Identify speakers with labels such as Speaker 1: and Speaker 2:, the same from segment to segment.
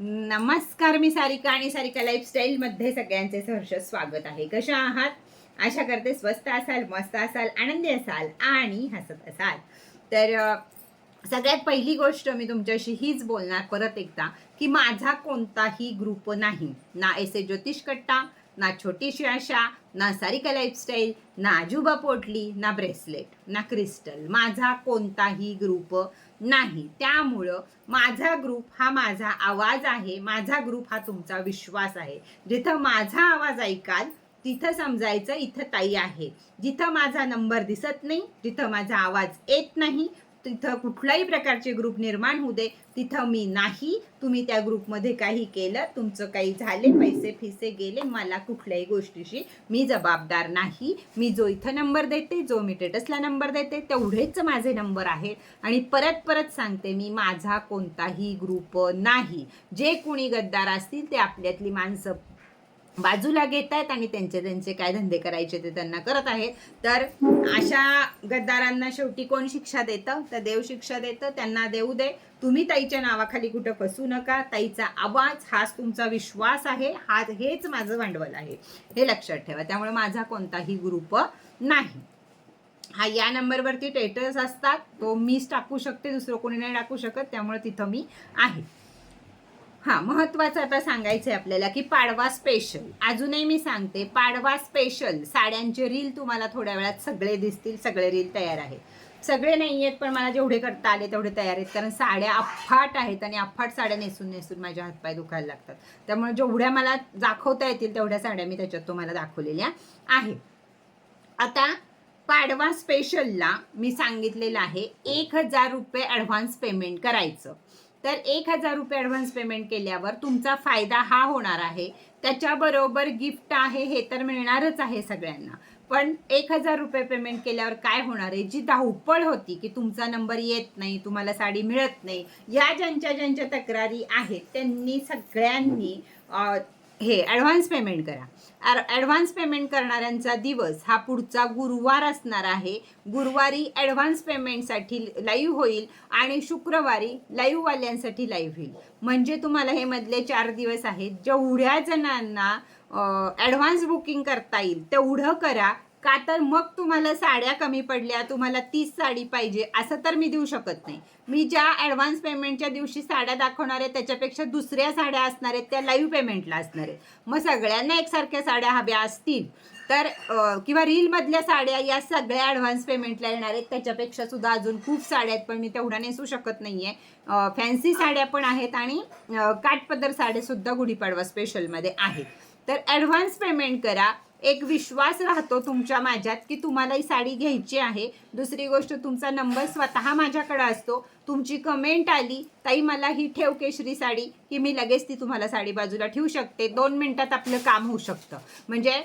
Speaker 1: नमस्कार मी सारिका आणि सारिका लाईफस्टाईल मध्ये सगळ्यांचे सहर्ष स्वागत आहे. कशा आहात? आशा करते स्वस्त असाल मस्त असाल आनंदी असाल आणि हसत असाल. तर सगळ्यात पहिली गोष्ट मी तुमच्याशी हीच बोलणार परत एकदा की माझा कोणताही ग्रुप नाही. ना एस ए ज्योतिष कट्टा ना छोटीशी आशा ना सारिका लाईफस्टाईल ना आजूबा पोटली ना ब्रेसलेट ना क्रिस्टल माझा कोणताही ग्रुप नाही. त्यामुळं माझा ग्रुप हा माझा आवाज आहे. माझा ग्रुप हा तुमचा विश्वास आहे. जिथं माझा आवाज ऐकाल तिथं समजायचं इथं ताई आहे. जिथं माझा नंबर दिसत नाही जिथं माझा आवाज येत नाही तिथं कुठल्याही प्रकारचे ग्रुप निर्माण होऊ दे. तिथं मी नाही. तुम्ही त्या ग्रुपमध्ये काही केलं तुमचं काही झाले पैसे फिसे गेले मला कुठल्याही गोष्टीशी मी जबाबदार नाही. मी जो इथं नंबर देते जो मी टेटसला नंबर देते तेवढेच माझे नंबर आहेत. आणि परत परत सांगते मी माझा कोणताही ग्रुप नाही. जे कोणी गद्दार असतील ते आपल्यातली माणसं बाजूला घेत आहेत आणि त्यांचे त्यांचे काय धंदे करायचे ते त्यांना करत आहेत. तर अशा गद्दारांना शेवटी कोण शिक्षा देतं? तर देव शिक्षा देतं. त्यांना देऊ दे. तुम्ही ताईच्या नावाखाली कुठं फसू नका. ताईचा आवाज हाच तुमचा विश्वास आहे. हा हेच माझं भांडवल आहे. हे लक्षात ठेवा. त्यामुळे माझा कोणताही ग्रुप नाही. हा या नंबरवरती टेटर्स असतात. तो मीच टाकू शकते. दुसरं कोणी नाही टाकू शकत. त्यामुळे तिथं मी आहे. हा महत्वाचं आता सांगायचं आहे आपल्याला की पाडवा स्पेशल अजूनही मी सांगते पाडवा स्पेशल साड्यांचे रील तुम्हाला थोड्या वेळात सगळे दिसतील सगळे रील तयार आहेत. सगळे नाही आहेत पण मला जेवढे करता आले तेवढे तयार आहेत. कारण साड्या अफाट आहेत आणि अफाट साड्या नेसून नेसून माझ्या हातपाय दुखायला लागतात. त्यामुळे जेवढ्या मला दाखवता येतील तेवढ्या साड्या मी त्याच्यात तुम्हाला दाखवलेल्या आहेत. आता पाडवा स्पेशलला मी सांगितलेलं आहे एक हजार रुपये ॲडव्हान्स पेमेंट करायचं. तर एक हजार रुपये ॲडव्हान्स पेमेंट केल्यावर तुमचा फायदा हा होणार आहे. त्याच्याबरोबर गिफ्ट आहे हे तर मिळणारच आहे सगळ्यांना. पण एक हजार रुपये पेमेंट केल्यावर काय होणार आहे? जी धावपळ होती की तुमचा नंबर येत नाही तुम्हाला साडी मिळत नाही या ज्यांच्या ज्यांच्या तक्रारी आहेत त्यांनी सगळ्यांनी हे ॲडव्हान्स पेमेंट करा. ॲडव्हान्स पेमेंट करणाऱ्यांचा दिवस हा पुढचा गुरुवार असणार आहे. गुरुवारी ॲडव्हान्स पेमेंटसाठी लाईव्ह होईल आणि शुक्रवारी लाईव्हवाल्यांसाठी लाईव्ह होईल. म्हणजे तुम्हाला हे मधले चार दिवस आहेत. जेवढ्या जणांना ॲडव्हान्स बुकिंग करता येईल तेवढं करा. का तर मग तुम्हाला साड्या कमी पडल्या तुम्हाला तीस साडी पाहिजे असं तर मी देऊ शकत नाही. मी ज्या ॲडव्हान्स पेमेंटच्या दिवशी साड्या दाखवणार आहे त्याच्यापेक्षा दुसऱ्या साड्या असणार आहेत त्या लाईव्ह पेमेंटला असणार आहेत. मग सगळ्यांना एकसारख्या साड्या हव्या असतील तर किंवा रीलमधल्या साड्या या सगळ्या ॲडव्हान्स पेमेंटला येणार आहेत त्याच्यापेक्षा सुद्धा अजून खूप साड्या आहेत पण मी तेवढ्या नेसू शकत नाही आहे फॅन्सी साड्या पण आहेत आणि काटपदर काठपदर साड्यासुद्धा गुढीपाडवा स्पेशलमध्ये आहेत. तर ॲडव्हान्स पेमेंट करा एक विश्वास राहतो तुमच्या माझ्यात की तुम्हाला ही साडी घ्यायची आहे. दुसरी गोष्ट तुमचा नंबर स्वतः माझ्याकडे असतो. तुमची कमेंट आली ताई मला ही ठेव केशरी साडी. की मी लगेच ती तुम्हाला साडी बाजूला ठेवू शकते. दोन मिनटात आपलं काम होऊ शकतं. म्हणजे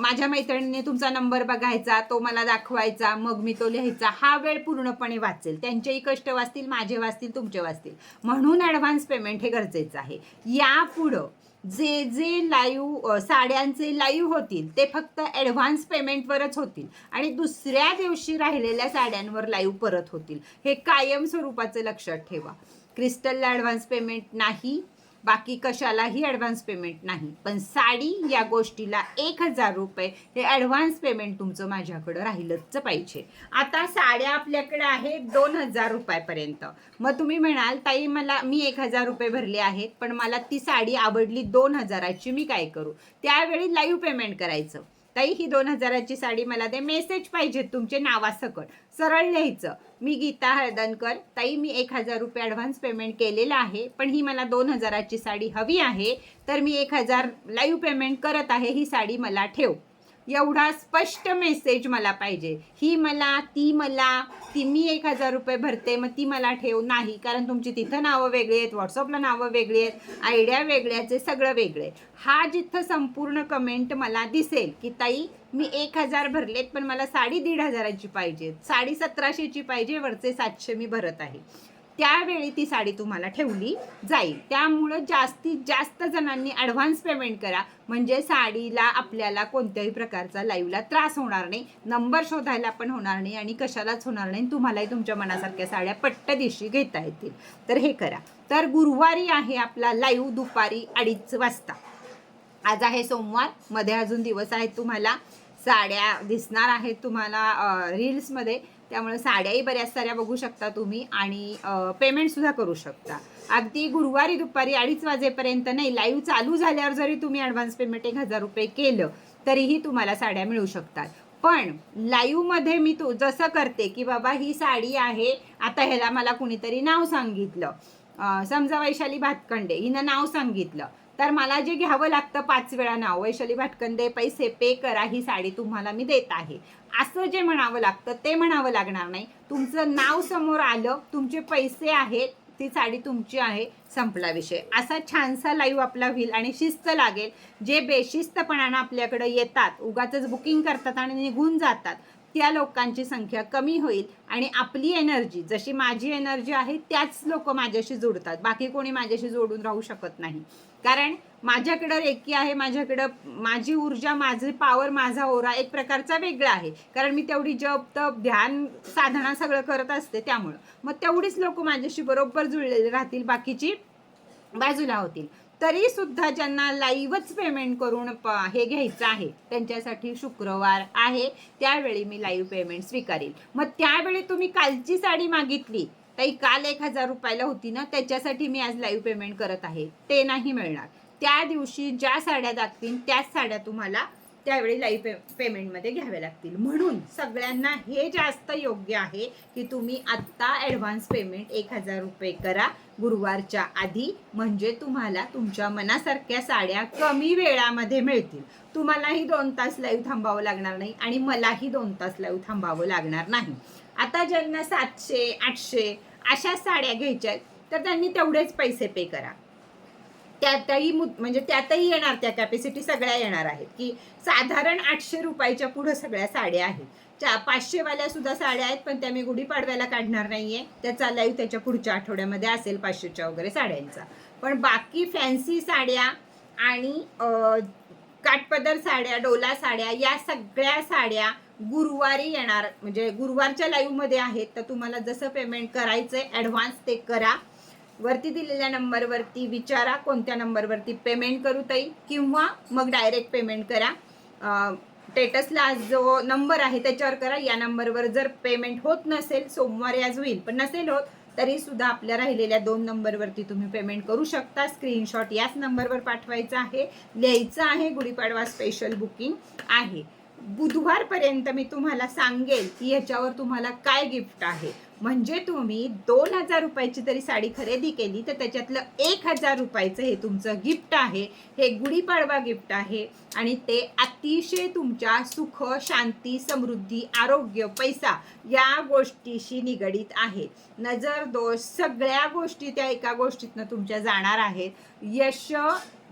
Speaker 1: माझ्या मैत्रिणीने तुमचा नंबर बघायचा तो मला दाखवायचा मग मी तो लिहायचा. हा वेळ पूर्णपणे वाचेल. त्यांचेही कष्ट वाचतील माझे वाचतील तुमचे वाचतील. म्हणून ॲडव्हान्स पेमेंट हे गरजेचं आहे. यापुढं जे जे लाईव्ह साड्यांचे लाईव्ह होतील ते फक्त ॲडव्हान्स पेमेंटवरच होतील आणि दुसऱ्या दिवशी राहिलेल्या साड्यांवर लाईव्ह परत होतील. हे कायम स्वरूपाचं लक्षात ठेवा. क्रिस्टलला ॲडव्हान्स पेमेंट नाही. बाकी कशालाही ॲडव्हान्स पेमेंट नाही. पण साडी या गोष्टीला एक हजार रुपये हे ॲडव्हान्स पेमेंट तुमचं माझ्याकडं राहिलंच पाहिजे. आता साड्या आपल्याकडे आहेत दोन हजार रुपयापर्यंत. मग तुम्ही म्हणाल ताई मला मी एक हजार रुपये भरले आहेत पण मला ती साडी आवडली दोन हजाराची मी काय करू? त्यावेळी लाईव्ह पेमेंट करायचं. ताई ही दोन हजाराची साडी मला दे. मेसेज पाहिजेत तुमचे नावासकट सरळ लिहायचं. मी गीता हळदणकर. ताई मी एक हजार रुपये ॲडव्हान्स पेमेंट केलेलं आहे पण ही मला दोन हजाराची साडी हवी आहे. तर मी एक हजार लाईव्ह पेमेंट करत आहे. ही साडी मला ठेव. एवढा स्पष्ट मेसेज मला पाहिजे. ही मला ती मला ती मी एक हजार रुपये भरते मग ती मला ठेव. नाही कारण तुमची तिथं नावं वेगळी आहेत व्हॉट्सअपला नावं वेगळी आहेत आयडिया वेगळ्याचे सगळं वेगळे हा जिथं संपूर्ण कमेंट मला दिसेल की ताई मी एक हजार भरलेत पण मला साडी दीड हजाराची पाहिजे साडी सतराशेची पाहिजे वरचे सातशे मी भरत आहे. त्यावेळी ती साडी तुम्हाला ठेवली जाईल. त्यामुळं जास्तीत जास्त जणांनी ॲडव्हान्स पेमेंट करा. म्हणजे साडीला आपल्याला कोणत्याही प्रकारचा लाईव्हला त्रास होणार नाही. नंबर शोधायला पण होणार नाही आणि कशालाच होणार नाही. तुम्हालाही तुमच्या मनासारख्या साड्या पट्ट दिवशी घेता येतील. तर हे करा. तर गुरुवारी आहे आपला लाईव्ह दुपारी अडीच वाजता. आज आहे सोमवार. मध्ये अजून दिवस आहेत तुम्हाला. साड्या दिसणार आहेत तुम्हाला रील्समध्ये त्यामुळे साड्याही बऱ्याच साऱ्या बघू शकता तुम्ही आणि पेमेंटसुद्धा करू शकता. अगदी गुरुवारी दुपारी अडीच वाजेपर्यंत नाही लाईव्ह चालू झाल्यावर जरी तुम्ही ॲडव्हान्स पेमेंट एक हजार रुपये केलं तरीही तुम्हाला साड्या मिळू शकतात. पण लाईव्हमध्ये मी तू जसं करते की बाबा ही साडी आहे आता ह्याला मला कुणीतरी नाव सांगितलं. समजा वैशाली भातखंडे हिनं नाव सांगितलं. तर मला जे घ्यावं लागतं पाच वेळा नाव वैशाली भाटकंदे पैसे पे करा ही साडी तुम्हाला मी देत आहे. असं जे म्हणावं लागतं ते म्हणावं लागणार नाही. तुमचं नाव समोर आलं तुमचे पैसे आहेत ती साडी तुमची आहे संपला विषय. असा छानसा लाईव्ह आपला होईल आणि शिस्त लागेल. जे बेशिस्तपणानं आपल्याकडे येतात उगाच बुकिंग करतात आणि निघून जातात त्या लोकांची संख्या कमी होईल आणि आपली एनर्जी जशी माझी एनर्जी आहे त्याच लोक माझ्याशी जोडतात. बाकी कोणी माझ्याशी जोडून राहू शकत नाही. कारण माझ्याकडं रेकी आहे माझ्याकडं माझी ऊर्जा माझे पावर माझा ओरा एक प्रकारचा वेगळा आहे. कारण मी तेवढी जप तप ध्यान साधना सगळं करत असते त्यामुळं. मग तेवढीच लोक माझ्याशी बरोबर जुळलेले राहतील बाकीची बाजूला होतील. तरी सुद्धा ज्यांना लाईव्हच पेमेंट करून प- हे घ्यायचं आहे त्यांच्यासाठी शुक्रवार आहे. त्यावेळी मी लाईव्ह पेमेंट स्वीकारेल. मग त्यावेळी तुम्ही कालची साडी मागितली ताई काल एक हजार रुपयाला होती ना त्याच्यासाठी मी आज लाईव्ह पेमेंट करत आहे. ते नाही मिळणार. त्या दिवशी ज्या साड्या दाखवीन त्याच साड्या तुम्हाला त्यावेळी लाईव्ह पे पेमेंटमध्ये घ्याव्या लागतील. म्हणून सगळ्यांना हे जास्त योग्य आहे की तुम्ही आत्ता ॲडव्हान्स पेमेंट एक हजार रुपये करा गुरुवारच्या आधी. म्हणजे तुम्हाला तुमच्या मनासारख्या साड्या कमी वेळामध्ये मिळतील. तुम्हालाही दोन तास लाईव्ह थांबावं लागणार नाही आणि मलाही दोन तास लाईव्ह थांबावं लागणार नाही. आता ज्यांना सातशे आठशे अशा साड्या घ्यायच्या आहेत तर त्यांनी तेवढेच पैसे पे करा. त्यातही मु- म्हणजे त्यातही येणार त्या कॅपॅसिटी सगळ्या येणार आहेत. की साधारण आठशे रुपयाच्या पुढं सगळ्या साड्या आहेत. चा पाचशेवाल्या सुद्धा साड्या आहेत पण त्या मी गुढीपाडव्याला काढणार नाहीये. त्याचा लाईव्ह त्याच्या पुढच्या आठवड्यामध्ये असेल पाचशेच्या वगैरे साड्यांचा. पण बाकी फॅन्सी साड्या आणि काठपदर साड्या डोला साड्या या सगळ्या साड्या गुरुवारी येणार. म्हणजे गुरुवारच्या लाईव्हमध्ये आहेत. तर तुम्हाला जसं पेमेंट करायचं आहे ॲडव्हान्स ते करा. वरती दिलेल्या नंबरवरती विचारा कोणत्या नंबरवरती पेमेंट करू ताई? किंवा मग डायरेक्ट पेमेंट करा. स्टेटसला जो नंबर आहे त्याच्यावर करा. या नंबरवर जर पेमेंट होत नसेल सोमवारी आज होईल पण नसेल होत तरी सुद्धा आपल्या राहिलेल्या दोन नंबरवरती तुम्ही पेमेंट करू शकता. स्क्रीनशॉट याच नंबरवर पाठवायचा आहे. लिहायचं आहे. गुढीपाडवा स्पेशल बुकिंग आहे. बुधवारपर्यंत मी तुम्हाला सांगेल की याच्यावर तुम्हाला काय गिफ्ट आहे. म्हणजे तुम्ही दोन हजार रुपयाची तरी साडी खरेदी केली तर त्याच्यातलं एक हजार रुपयाचं हे तुमचं गिफ्ट आहे. हे गुढीपाडवा गिफ्ट आहे आणि ते अतिशय तुमच्या सुख शांती समृद्धी आरोग्य पैसा या गोष्टीशी निगडीत आहे. नजर दोष सगळ्या गोष्टी त्या एका गोष्टीतनं तुमच्या जाणार आहेत. यश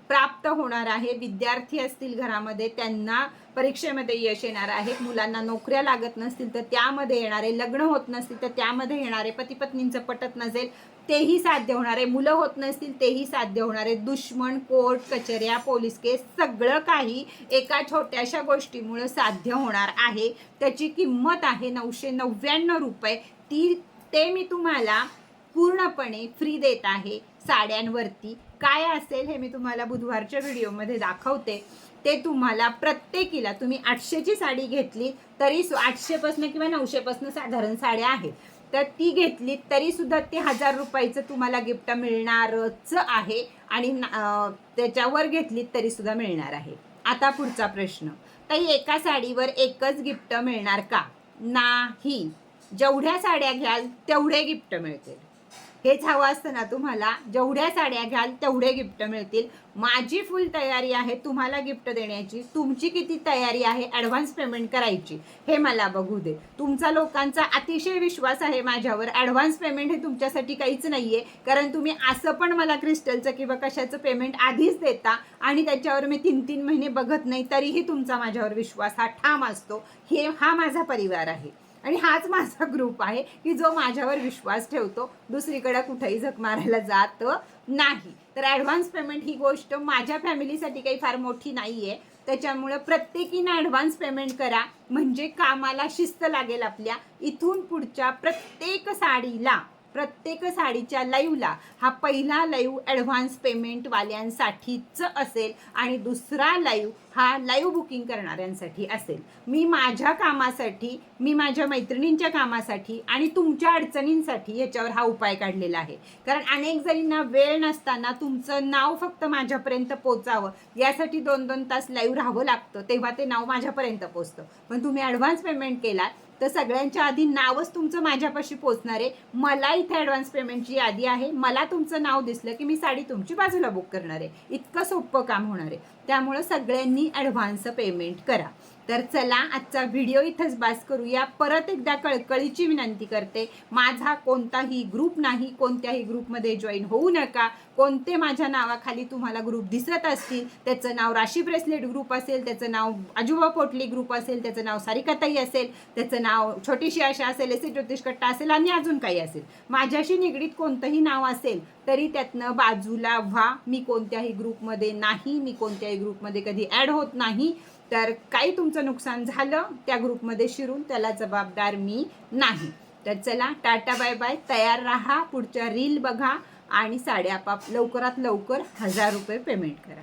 Speaker 1: प्राप्त होणार आहे. विद्यार्थी असतील घरामध्ये त्यांना परीक्षेमध्ये यश येणार आहे. मुलांना नोकऱ्या लागत नसतील तर त्यामध्ये येणारे लग्न होत नसतील तर त्यामध्ये येणारे पती पत्नींचं पटत नसेल तेही साध्य होणारे मुलं होत नसतील तेही साध्य होणारे दुश्मन कोर्ट कचऱ्या पोलीस केस सगळं काही एका छोट्याशा गोष्टीमुळं साध्य होणार आहे. त्याची किंमत आहे नऊशे नव्याण्णव रुपये. ती ते मी तुम्हाला पूर्णपणे फ्री देत आहे साड्यांवरती. काय असेल हे मी तुम्हाला बुधवारच्या व्हिडिओमध्ये दाखवते. ते तुम्हाला प्रत्येकीला तुम्ही आठशेची साडी घेतली तरी सु आठशेपासनं किंवा नऊशेपासनं साधारण साड्या आहेत. तर ती घेतली तरी सुद्धा ते हजार रुपयाचं तुम्हाला गिफ्ट मिळणारच आहे आणि त्याच्यावर घेतलीत तरी सुद्धा मिळणार आहे. आता पुढचा प्रश्न. ताई एका साडीवर एकच गिफ्ट मिळणार का? नाही. जेवढ्या साड्या घ्याल तेवढे गिफ्ट मिळतील. हेच हवं असतं ना तुम्हाला. जेवढ्या साड्या घ्याल तेवढे गिफ्ट मिळतील. माझी फुल तयारी आहे तुम्हाला गिफ्ट देण्याची. तुमची किती तयारी आहे ॲडव्हान्स पेमेंट करायची हे मला बघू दे. तुमचा लोकांचा अतिशय विश्वास आहे माझ्यावर. ॲडव्हान्स पेमेंट हे तुमच्यासाठी काहीच नाही आहे कारण तुम्ही असं पण मला क्रिस्टलचं किंवा कशाचं पेमेंट आधीच देता आणि त्याच्यावर मी तीन तीन महिने बघत नाही तरीही तुमचा माझ्यावर विश्वास हा ठाम असतो. हे हा माझा परिवार आहे. आणि हाच माझा ग्रुप आहे की जो माझ्यावर विश्वास ठेवतो दुसरीकडे कुठेही झक मारायला जात नाही. तर ॲडव्हान्स पेमेंट ही गोष्ट माझ्या फॅमिलीसाठी काही फार मोठी नाही आहे त्याच्यामुळं प्रत्येकीनं ॲडव्हान्स पेमेंट करा. म्हणजे कामाला शिस्त लागेल आपल्या. इथून पुढच्या प्रत्येक साडीला प्रत्येक साडीच्या लाईव्हला हा पहिला लाईव्ह ॲडव्हान्स पेमेंटवाल्यांसाठीच असेल आणि दुसरा लाईव्ह हा लाईव्ह बुकिंग करणाऱ्यांसाठी असेल. मी माझ्या कामासाठी मी माझ्या मैत्रिणींच्या कामासाठी आणि तुमच्या अडचणींसाठी याच्यावर हा उपाय काढलेला आहे. कारण अनेक जणींना वेळ नसताना तुमचं नाव फक्त माझ्यापर्यंत पोचावं यासाठी दोन दोन तास लाईव्ह राहावं लागतं तेव्हा ते नाव माझ्यापर्यंत पोचतं. पण तुम्ही ॲडव्हान्स पेमेंट केलात तर सगळ्यांच्या आधी नावच तुमचं माझ्यापाशी पोचणार आहे. मला इथे ॲडव्हान्स पेमेंटची यादी आहे. मला तुमचं नाव दिसलं की मी साडी तुमची बाजूला बुक करणार आहे. इतकं सोपं काम होणार आहे. त्यामुळं सगळ्यांनी ॲडव्हान्स पेमेंट करा. तर चला आजचा व्हिडिओ इथंच बास करूया. परत एकदा कळकळीची विनंती करते माझा कोणताही ग्रुप नाही कोणत्याही ग्रुपमध्ये जॉईन होऊ नका. कोणते माझ्या नावाखाली तुम्हाला ग्रुप दिसत असतील त्याचं नाव राशी ब्रेसलेट ग्रुप असेल त्याचं नाव आजोबा पोटली ग्रुप असेल त्याचं नाव सारिकाताई असेल त्याचं नाव छोटीशी आशा असेल एसी ज्योतिष कट्टा असेल आणि अजून काही असेल. माझ्याशी निगडीत कोणतंही नाव असेल तरी त्यातनं बाजूला व्हा. मी कोणत्याही ग्रुपमध्ये नाही मी कोणत्याही ग्रुपमध्ये कधी ॲड होत नाही. तर काही तुमचं नुकसान झालं त्या ग्रुपमध्ये शिरून त्याला जबाबदार मी नाही. तर चला टाटा बाय बाय. तयार राहा पुढच्या रील बघा आणि साडे आपाप लवकरात लवकर हजार रुपये पेमेंट करा.